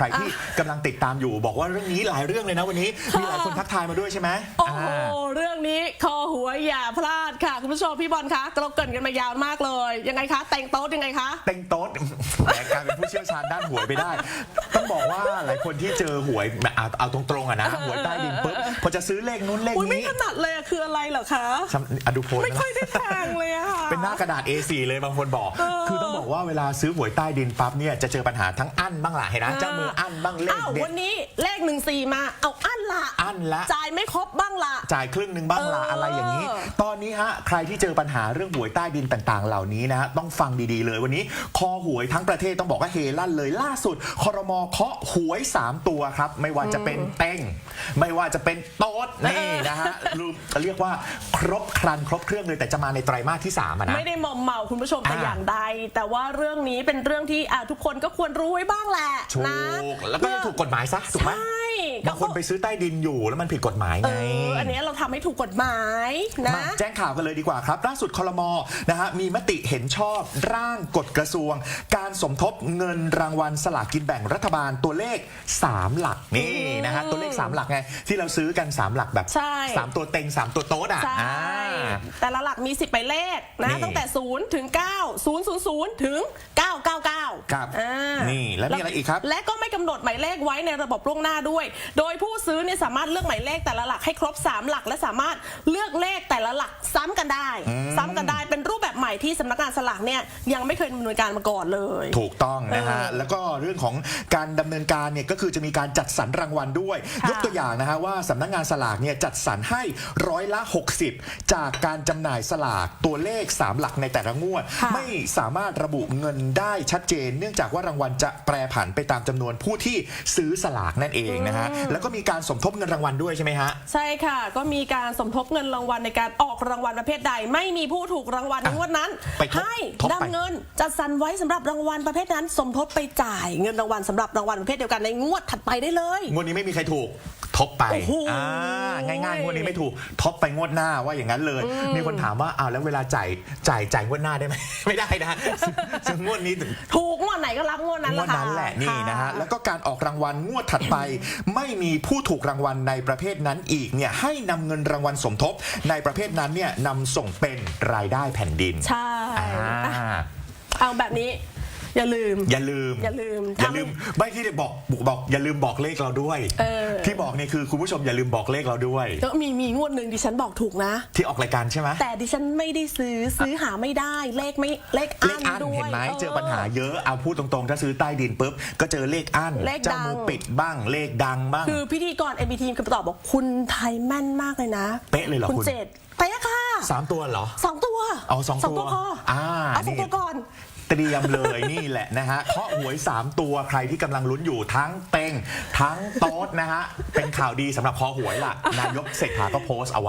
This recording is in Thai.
ใครที่กำลังติดตามอยู่บอกว่าเรื่องนี้หลายเรื่องเลยนะวันนี้ มีหลายคนทักทายมาด้วยใช่ไหมโอ้โห อ่า เรื่องนี้คอหัวอย่าพลาดค่ะ คุณผู้ชมพี่บอลคะเราเกรินกันมายาวมากเลย ยังไงคะ แต่งโต๊ะยังไงคะ เต็งโต๊ดแหมกลายเป็นผู้เชี่ยวชาญด้านหวยไปได้ ต้องบอกว่าหลายคนที่เจอหวยแบบเอาเอาตรงๆอะนะหวยใต้ดินปุ๊บพอจะซื้อเลขนู้นเลขอุ้ยไม่นี้ถนัดเลยอะคืออะไรเหรอคะซ้ำอะดูโพสต์ไม่นะค่อยได้แทงเลยอะค่ะ เป็นหน้ากระดาษ A4 เลยบางคนบอก เออ คือต้องบอกว่าเวลาซื้อหวยใต้ดินปั๊บเนี่ยจะเจอปัญหาทั้งอั้นบ้างล่ะเห็นนะเจ้ามืออั้นบ้างเลขอ้าวเด็วัดนนี้เลขหนึ่งสี่มา เอาอั้นละอั้นละ จ่ายไม่ครบบ้างละ จ่ายครึ่งหนึ่งบ้างละเออออะไรอย่างนี้ ตอนนี้ฮะใครที่เจอปัญหาเรื่องหวยใต้ดินต่างๆ เหล่านี้นะฮะต้องฟังดีๆเลยวันนี้ คอหวยทั้งประเทศต้องบอกว่าเฮลั่นเลยล่าสุดคอรมอเคาะหวย 3 ตัวครับ ไม่ว่าจะเป็นเต้ง ไม่ว่าจะเป็นโต๊ดนี่นะฮะรูเรียกว่าครบครันครบเครื่องเลยแต่จะมาในไตรมาสที่3อะนะ ไม่ได้มอมเมาคุณผู้ชมแต่อ่าอย่างใด แต่ว่าเรื่องนี้เป็นเรื่องที่อะทุกคนก็ควรรู้ไว้บ้างแหละถูนะกแล้วก็ยังถูกกฎหมายซะถูกไหมใช่ บางคนไปซื้อใต้ดินอยู่แล้วมันผิดกฎหมายเอไง ออันเนี้ยเราทำให้ถูกกฎหมายนะ มาแจ้งข่าวกันเลยดีกว่าครับ ล่าสุดคอรมอนะฮะมีมติเห็นชอบร่างกฎกระทรวง การสมทบเงินรางวัลสลากกินแบ่งรัฐบาลตัวเลข 3 หลักนี่นะฮะตัวเลข 3 หลักไงที่เราซื้อกัน 3 หลักแบบ ใช่ 3 ตัวเต็ง 3 ตัวโต๊ดอะใช่ อ่า แต่ละหลักมี10หมายเลขนี่นะตั้งแต่ 0 ถึง 9 0 0 0 ถึง 999ครับ อ่า นี่แล้วมีอะไรอีกครับ และก็ไม่กำหนดหมายเลขไว้ในระบบล่วงหน้าด้วย โดยผู้ซื้อเนี่ยสามารถเลือกหมายเลขแต่ละหลักให้ครบ 3 หลัก และสามารถเลือกเลขแต่ละหลักซ้ำกันได้ ซ้ำกันได้เป็นรูปแบบ ใหม่ที่สำนักงานสลากเนี่ยยังไม่เคยดำเนินการมาก่อนเลย ถูกต้องนะฮะเออแล้วก็เรื่องของการดำเนินการเนี่ยก็คือจะมีการจัดสรรรางวัลด้วย ค่ะยกตัวอย่างนะฮะว่าสำนักงานสลากเนี่ยจัดสรรให้ร้อยละ 60 จากการจำหน่ายสลากตัวเลข 3 หลักในแต่ละงวด ค่ะ ไม่สามารถระบุเงินได้ชัดเจน เนื่องจากว่ารางวัลจะแปรผันไปตามจำนวนผู้ที่ซื้อสลากนั่นเองนะฮะแล้วก็มีการสมทบเงินรางวัลด้วยใช่ไหมฮะ ใช่ค่ะ ก็มีการสมทบเงินรางวัลในการออกรางวัลประเภทใด ไม่มีผู้ถูกรางวัลในงวดนั้น ไปทบให้ทบไป นำเงินจัดสรรไว้สำหรับรางวัลประเภทนั้น สมทบไปจ่ายเงินรางวัลสำหรับรางวัลประเภทเดียวกันในงวดถัดไปได้เลย งวดนี้ไม่มีใครถูก ทบไปโอ้โห อ่าง่ายๆงวดนี้ไม่ถูกทบไปงวดหน้าว่าอย่างนั้นเลย มีคนถามว่าอ้าวแล้วเวลาจ่ายจ่ายจ่ายงวดหน้าได้ไหม ไม่ได้นะซึ่งงวดนี้ถูกงวดไหนก็รับงวดนั้นงวดค่ะนั้นแหละนี่นะฮะ ค่ แล้วก็การออกรางวัลงวดถัดไป ไม่มีผู้ถูกรางวัลในประเภทนั้นอีกเนี่ยให้นำเงินรางวัลสมทบ ในประเภทนั้นเนี่ยนำส่งเป็นรายได้แผ่นดินใช่อ่าอะเอาแบบนี้ อย่าลืม อย่าลืม อย่าลืมอย่าลืมไม่ที่บอกบอก อย่าลืมบอกเลขเราด้วยเออ ที่บอกเนี่ยคือคุณผู้ชมอย่าลืมบอกเลขเราด้วย ก็มีมีงวดหนึ่งดิฉันบอกถูกนะ ที่ออกรายการใช่ไหมแต่ดิฉันไม่ได้ซื้อซื้อหาไม่ได้เลขไม่เลขเลอั้ขนอั้นด้วยเห็นไหมเจอปัญหาเยอะเอาพูดตรงๆ ถ้าซื้อใต้ดินปุ๊บก็เจอเลขอั้นเลขดัง เจ้ามือปิดบ้างเลขดังบ้าง คือพิธีกรเอ็บีทีมคือตอบบอกคุณไทยแม่นมากเลยนะเป๊ะเลยเหรอคุณ คุณเจดเป๊ะค่ะ สามตัวเหรอสองตัวเอาสองตัวพออ่าเอาสองนี่ตัวก่อน เตรียมเลยนี่แหละนะฮะเคาะหวย 3 ตัวใครที่กำลังลุ้นอยู่ทั้งเต็ง ทั้งโต๊ดนะฮะ เป็นข่าวดีสำหรับคอหวยล่ะ นายกเศรษฐาก็โพสต์เอาไว้